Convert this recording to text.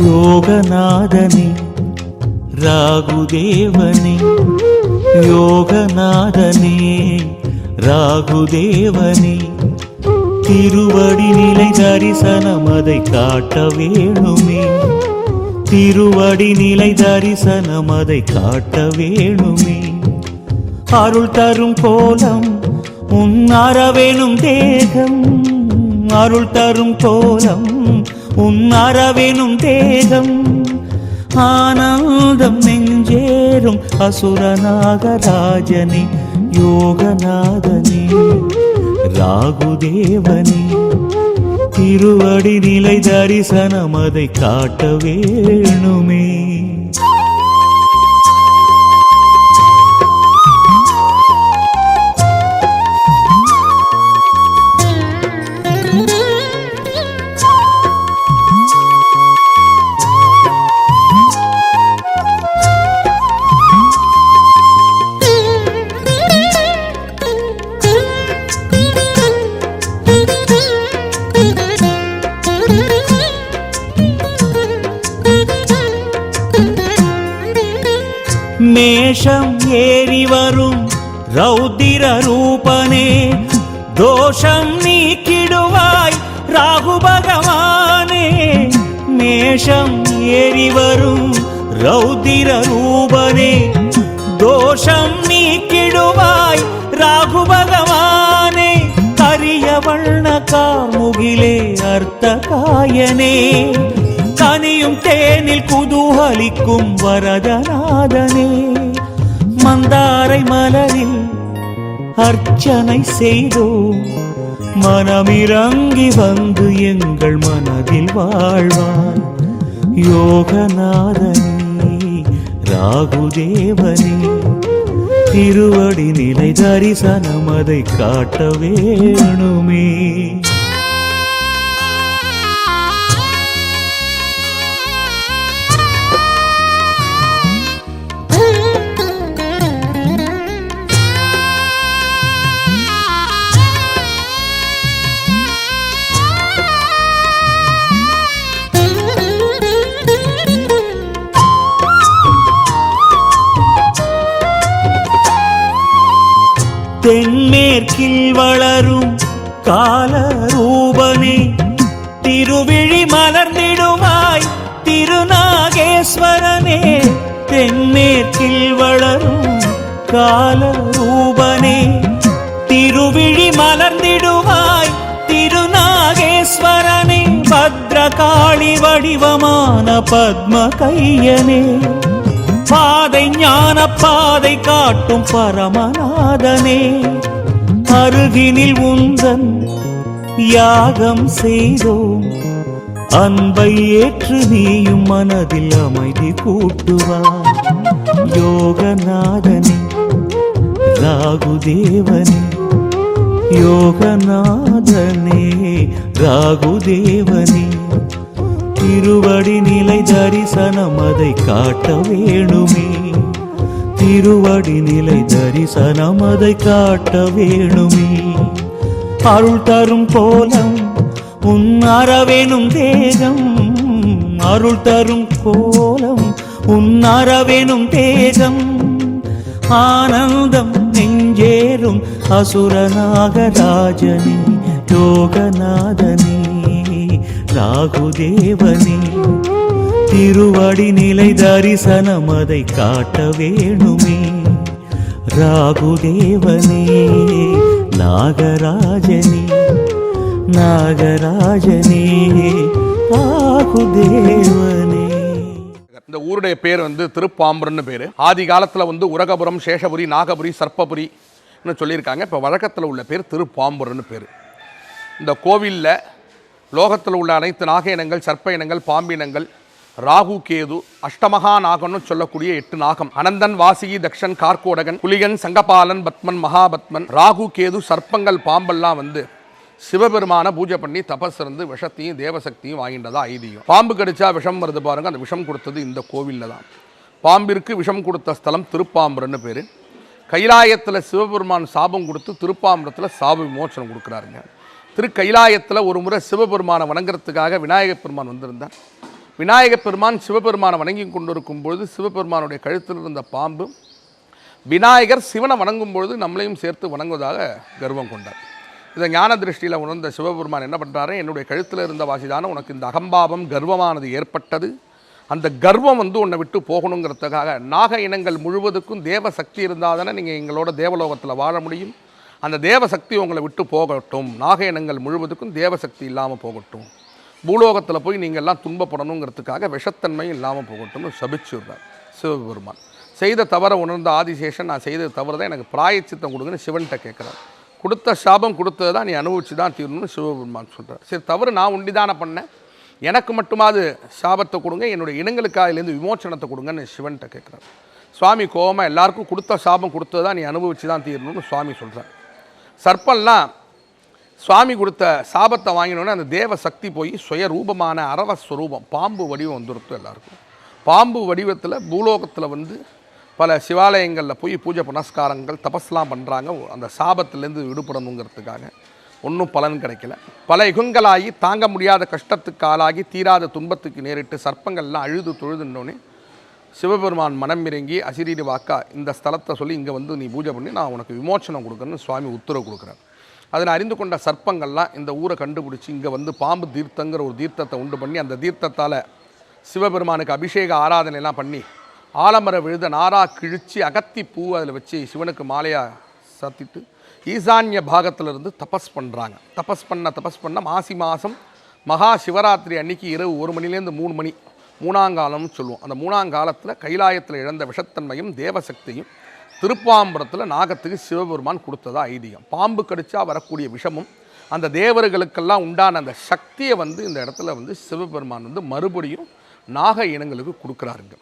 யோகநாதனே ராகுதேவனே யோகநாதனே ராகுதேவனே திருவடி நிலை தரிசனம் அதை காட்ட வேணுமே. திருவடி நிலை தரிசனம் அதை காட்ட வேணுமே. அருள் தரும் கோலம் உன் அறவேணும் தேகம். அருள் தரும் கோலம் உன் அறவேணும் தேகம். ஆனந்தம் நெஞ்சேறும் அசுரநாகராஜனே யோகநாதனே. ராகுதேவனே திருவடி நிலை தரிசனம் அதை காட்ட வேணுமே. மேஷம் ஏறி வரும். ரௌதிர ரூபனே தோஷம் நீக்கிடுவாய் ராகு பகவானே. மேஷம் ஏறி வரும். ரௌதிர ரூபனே தோஷம் நீக்கிடுவாய் ராகு பகவானே. கரிய வண்ண காமுகிலே அர்த்த காயனே தேனில் குதூகலிக்கும் வரதநாதனே. மந்தாரை மலரில் அர்ச்சனை செய்தோம் மனமிறங்கி வந்து எங்கள் மனதில் வாழ்வான் யோகநாதனே ராகுதேவனே திருவடி நிலை தரிசனம் அதை காட்ட வேணுமே. தென்மேற்கில் வளரும் காலரூபனே திருவிழி மலர்ந்திடுவாய் திருநாகேஸ்வரனே தென்மேற்கில் வளரும் காலரூபனே திருவிழி மலர்ந்திடுவாய் திருநாகேஸ்வரனே பத்ரகாளி வடிவமான பத்ம கையனே. பாதை ஞான பாதை காட்டும் பரமநாதனே. அருகினில் உந்தன் யாகம் செய்தோம். அன்பை ஏற்று நீயும் மனதில் அமைதி கூட்டுவார் யோகநாதனே ராகுதேவனே யோகநாதனே ராகுதேவனே. திருவடி நிலை தரிசனம் அதை காட்ட வேணுமே. திருவடி நிலை தரிசனம் அதை காட்ட வேணுமே. அருள் தரும் கோலம் உன் அறவேணும் தேகம். அருள் தரும் கோலம் உன் அறவேணும் தேகம். ஆனந்தம் நெஞ்சேறும் அசுரநாகராஜனே யோகநாதனே. ராகுதேவனே திருவடி நிலை தரிசனம் அதை காட்ட வேணுமே. ராகுதேவனே நாகராஜனே நாகராஜனே ராகுதேவனே இந்த ஊருடைய பேர் வந்து திருப்பாம்புரன்னு பேர். ஆதி காலத்தில் வந்து உரகபுரம் சேஷபுரி நாகபுரி சர்ப்பபுரின்னு சொல்லியிருக்காங்க. இப்போ வழக்கத்தில் உள்ள பேர் திருப்பாம்புரன்னு பேர். இந்த கோவிலில் லோகத்தில் உள்ள அனைத்து நாக இனங்கள் சர்ப்ப இனங்கள் பாம்பினங்கள் ராகு கேது அஷ்டமகா நாகம்னு சொல்லக்கூடிய எட்டு நாகம். அனந்தன் வாசிகி தக்ஷன் கார்கோடகன் புலிகன் சங்கபாலன் பத்மன் மகாபத்மன் ராகு கேது சர்ப்பங்கள் பாம்பெல்லாம் வந்து சிவபெருமான பூஜை பண்ணி தபஸ் இருந்து விஷத்தையும் தேவசக்தியும் வாங்கின்றதா ஐதீகம். பாம்பு கடிச்சா விஷம் வருது பாருங்க அந்த விஷம் கொடுத்தது இந்த கோவிலில் தான் பாம்பிற்கு விஷம் கொடுத்த ஸ்தலம் திருப்பாம்புரன்னு பேர். கைலாயத்தில் சிவபெருமான் சாபம் கொடுத்து திருப்பாம்புரத்தில் சாப விமோச்சனம் கொடுக்குறாருங்க. திரு கைலாயத்தில் ஒரு முறை சிவபெருமானை வணங்குறதுக்காக விநாயகப் பெருமான் வந்திருந்தார். விநாயகப் பெருமான் சிவபெருமானை வணங்கி கொண்டிருக்கும் பொழுது சிவபெருமானுடைய கழுத்தில் இருந்த பாம்பு விநாயகர் சிவனை வணங்கும் பொழுது நம்மளையும் சேர்த்து வணங்குவதாக கர்வம் கொண்டார். இதை ஞான திருஷ்டியில் உணர்ந்த சிவபெருமான் என்ன பண்ணுறாரு என்னுடைய கழுத்தில் இருந்த வாசிதான உனக்கு இந்த அகம்பாவம் கர்வமானது ஏற்பட்டது. அந்த கர்வம் வந்து உன்னை விட்டு போகணுங்கிறதுக்காக நாக இனங்கள் முழுவதுக்கும் தேவ சக்தி இருந்தால் தானே நீங்கள் எங்களோட தேவலோகத்தில் வாழ முடியும். அந்த தேவ சக்தி உங்களை விட்டு போகட்டும். நாக இனங்கள் முழுவதுக்கும் தேவசக்தி இல்லாமல் போகட்டும். பூலோகத்தில் போய் நீங்கள் எல்லாம் துன்பப்படணுங்கிறதுக்காக விஷத்தன்மை இல்லாமல் போகட்டும்னு சபிச்சுடுறார் சிவபெருமான். செய்த தவறை உணர்ந்த ஆதிசேஷன் நான் செய்த தவறு தான் எனக்கு பிராயச்சித்தம் கொடுங்கன்னு சிவன்கிட்ட கேட்குறார். கொடுத்த சாபம் கொடுத்தது தான் நீ அனுபவிச்சு தான் தீரணும்னு சிவபெருமான் சொல்கிறார் சரி தவறு நான் உண்டிதானே பண்ணேன். எனக்கு மட்டுமாவது சாபத்தை கொடுங்க என்னுடைய இனங்களுக்கு அதிலேருந்து விமோச்சனத்தை கொடுங்கன்னு சிவன்கிட்ட கேட்குறார். சுவாமி கோபமாக எல்லாருக்கும் கொடுத்த சாபம் கொடுத்தது தான் நீ அனுபவிச்சு தான் தீரணும்னு சுவாமி சொல்கிறார் சர்ப்பம்லாம் சுவாமி கொடுத்த சாபத்தை வாங்கினோடனே அந்த தேவ சக்தி போய் சுயரூபமான அரவ ஸ்வரூபம் பாம்பு வடிவம் வந்துருத்தோம் எல்லாருக்கும். பாம்பு வடிவத்தில் பூலோகத்தில் வந்து பல சிவாலயங்களில் போய் பூஜை புனஸ்காரங்கள் தபஸ்லாம் பண்ணுறாங்க அந்த சாபத்திலேருந்து விடுபடணுங்கிறதுக்காக ஒன்றும் பலன் கிடைக்கல. பல யுகங்களாகி தாங்க முடியாத கஷ்டத்துக்கு ஆளாகி தீராத துன்பத்துக்கு நேரிட்டு சர்ப்பங்கள்லாம் அழுது தொழுதுன்னொன்னே சிவபெருமான் மனம் இறங்கி அசிரீரி வாக்கா இந்த ஸ்தலத்தை சொல்லி இங்கே வந்து நீ பூஜை பண்ணி நான் உனக்கு விமோச்சனம் கொடுக்குறேன்னு சுவாமி உத்தரவு கொடுக்குறேன் அதனை அறிந்து கொண்ட சர்ப்பங்கள்லாம் இந்த ஊரை கண்டுபிடிச்சி இங்கே வந்து பாம்பு தீர்த்தங்கிற ஒரு தீர்த்தத்தை உண்டு பண்ணி அந்த தீர்த்தத்தால் சிவபெருமானுக்கு அபிஷேக ஆராதனைலாம் பண்ணி ஆலமர விழுத நாரா கிழித்து அகத்தி பூ அதில் வச்சு சிவனுக்கு மாலையாக சாத்திட்டு ஈசான்ய பாகத்திலிருந்து தபஸ் பண்ணுறாங்க தபஸ் பண்ண தபஸ் பண்ண மாசி மாதம் மகா சிவராத்திரி அன்னைக்கு இரவு ஒரு மணிலேருந்து மூணு மணி மூணாங்காலம்னு சொல்லுவோம். அந்த மூணாங்காலத்தில் கைலாயத்தில் இழந்த விஷத்தன்மையும் தேவசக்தியும் திருப்பாம்பரத்தில் நாகத்துக்கு சிவபெருமான் கொடுத்ததா ஐதீகம். பாம்பு கடிச்சா வரக்கூடிய விஷமும் அந்த தேவர்களுக்கெல்லாம் உண்டான அந்த சக்தியை வந்து இந்த இடத்துல வந்து சிவபெருமான் வந்து மறுபடியும் நாக இனங்களுக்கு கொடுக்குறாருங்க.